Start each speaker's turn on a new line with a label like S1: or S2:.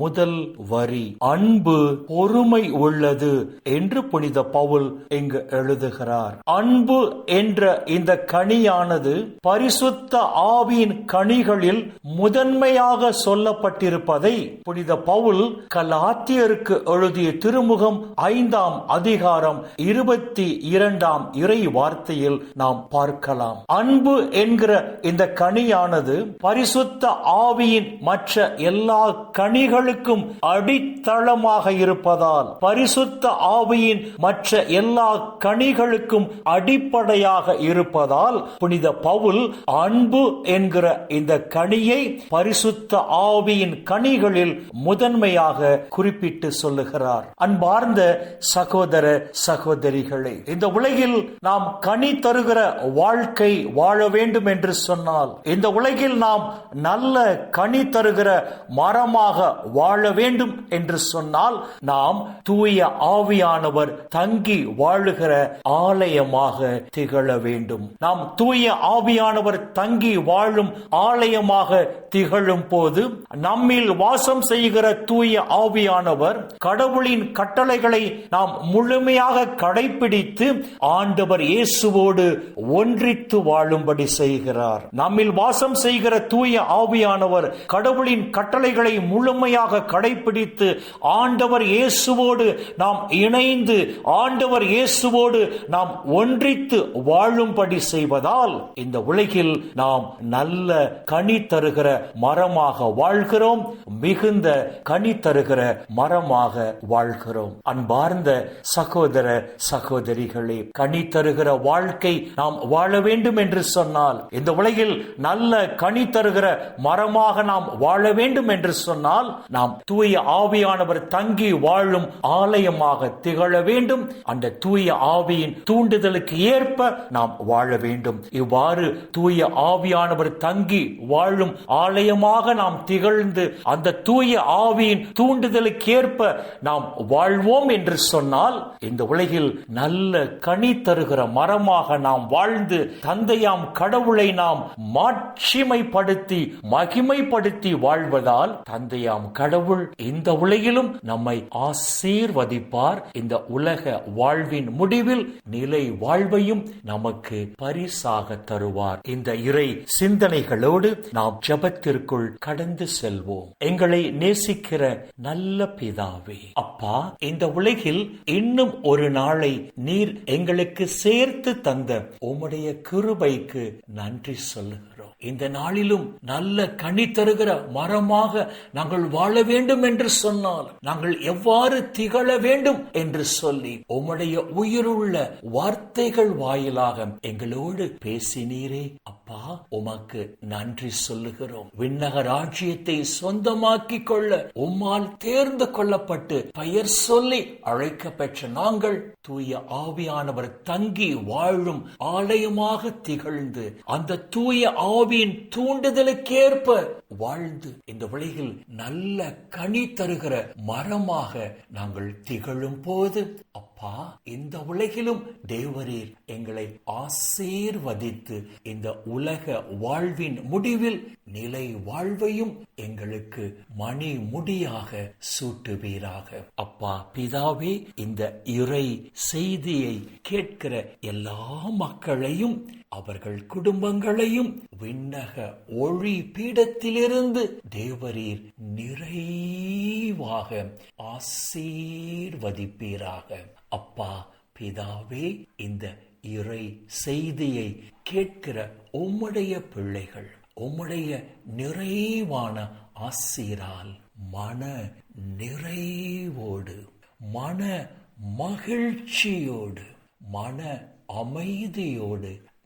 S1: முதல் வரி அன்பு பொறுமை உள்ளது என்று புனித பவுல் இங்கு எழுதுகிறார். அன்பு என்ற இந்த கனியானது பரிசுத்த ஆவியின் கனிகளில் முதன்மையாக சொல்லப்பட்டிருப்பதை புனித பவுல் கலாத்தியருக்கு எழுதிய திருமுகம் ஐந்தாம் அதிகாரம் இருபத்தி இரண்டாம் இறை வார்த்தையில் நாம் பார்க்கலாம். அன்பு என்கிற இந்த கனியானது பரிசுத்த ஆவியின் மற்ற எல்லா பணிகளுக்கும் அடித்தளமாக இருப்பதால் பரிசுத்த ஆவியின் மற்ற எல்லா கனிகளுக்கும் அடிப்படையாக இருப்பதால் புனித பவுல் அன்பு என்கிற இந்த கனியை பரிசுத்த ஆவியின் கனிகளில் முதன்மையாக குறிப்பிட்டு சொல்லுகிறார். அன்பார்ந்த சகோதர சகோதரிகளே இந்த உலகில் நாம் கனி தருகிற வாழ்க்கை வாழ வேண்டும் என்று சொன்னால் இந்த உலகில் நாம் நல்ல கனி தருகிற மரமாக வாழ வேண்டும் என்று சொன்னால் நாம் தூய ஆவியானவர் தங்கி வாழுகிற ஆலயமாக திகழ வேண்டும். நாம் தூய ஆவியானவர் தங்கி வாழும் ஆலயமாக திகழும் போது நம்மில் வாசம் செய்கிற தூய ஆவியானவர் கடவுளின் கட்டளைகளை நாம் முழுமையாக கடைபிடித்து ஆண்டவர் இயேசுவோடு ஒன்றித்து வாழும்படி செய்கிறார். நம்மில் வாசம் செய்கிற தூய ஆவியானவர் கடவுளின் கட்டளைகளை முழு முழுமையாக கடைபிடித்து ஆண்டவர் இயேசுவோடு நாம் இணைந்து ஆண்டவர் இயேசுவோடு நாம் ஒன்றித்து வாழும்படி செய்வதால் இந்த உலகில் நாம் நல்ல கனி தருகிற மரமாக வாழ்கிறோம் மிகுந்த கனி தருகிற மரமாக வாழ்கிறோம். அன்பார்ந்த சகோதர சகோதரிகளே கனி தருகிற வாழ்க்கை நாம் வாழ வேண்டும் என்று சொன்னால் இந்த உலகில் நல்ல கனி தருகிற மரமாக நாம் வாழ வேண்டும் என்று சொன்னால் நாம் தூய ஆவியானவர் தங்கி வாழும் ஆலயமாக திகழ வேண்டும். அந்த தூய ஆவியின் தூண்டுதலுக்கு ஏற்ப நாம் வாழ வேண்டும். இவ்வாறு தூய ஆவியானவர் தங்கி வாழும் ஆலயமாக நாம் திகழ்ந்து அந்த தூய ஆவியின் தூண்டுதலுக்கு ஏற்ப நாம் வாழ்வோம் என்று சொன்னால் இந்த உலகில் நல்ல கனி தருகிற மரமாக நாம் வாழ்ந்து தந்தையாம் கடவுளை நாம் மாட்சிமைப்படுத்தி மகிமைப்படுத்தி வாழ்வதால் தந்தை அறியாம் கடவுள் இந்த உலகிலும் நம்மை ஆசீர்வதிப்பார். இந்த உலக வாழ்வின் முடிவில் நிலை வாழ்வையும் நமக்கு பரிசாக தருவார். இந்த இறை சிந்தனைகளோடு நாம் ஜபத்திற்குள் கடந்து செல்வோம். எங்களை நேசிக்கிற நல்ல பிதாவே அப்பா இந்த உலகில் இன்னும் ஒரு நாளை நீர் எங்களுக்கு சேர்த்து தந்த உம்முடைய கிருபைக்கு நன்றி சொல்லுகிறோம். இந்த நாளிலும் நல்ல கனி தருகிற மரமாக நாங்கள் வாழ வேண்டும் என்று சொன்னால் நாங்கள் எவ்வாறு திகழ வேண்டும் என்று சொல்லி உம்முடைய உயிருள்ள வார்த்தைகள் வாயிலாக எங்களோடு பேசினீரே அப்பா. உமக்கு நன்றி சொல்லுகிறோம். விண்ணக ராஜ்யத்தை சொந்தமாக்கி கொள்ள உம்மால் தேர்ந்து கொள்ளப்பட்டு பெயர் சொல்லி அழைக்க பெற்ற நாங்கள் தூய ஆவியானவர் தங்கி வாழும் ஆலயமாக திகழ்ந்து அந்த தூய ஆவியின் தூண்டுதலுக்கேற்ப வாழ்ந்து இந்த உலகில் நல்ல கனி தருகிற மரமாக நாங்கள் திகழும் போது இந்த உலகிலும் தேவரீர் எங்களை ஆசீர்வதித்து இந்த உலக வாழ்வின் முடிவில் நிலை வாழ்வையும் எங்களுக்கு மணி முடியாக சூட்டுவீராக. அப்பா பிதாவே இந்த இறை செய்தியை கேட்கிற எல்லா மக்களையும் அவர்கள் குடும்பங்களையும் விண்ணக ஒளி பீடத்திலிருந்து தேவரீர் நிறைவாக ஆசீர்வதிப்பீராக. அப்பா பிதாவே இந்த இறை செய்தியை கேட்கிற உம்முடைய பிள்ளைகள் உம்முடைய நிறைவான ஆசீரால் மன நிறைவோடு மன மகிழ்ச்சியோடு மன அமைதியோடு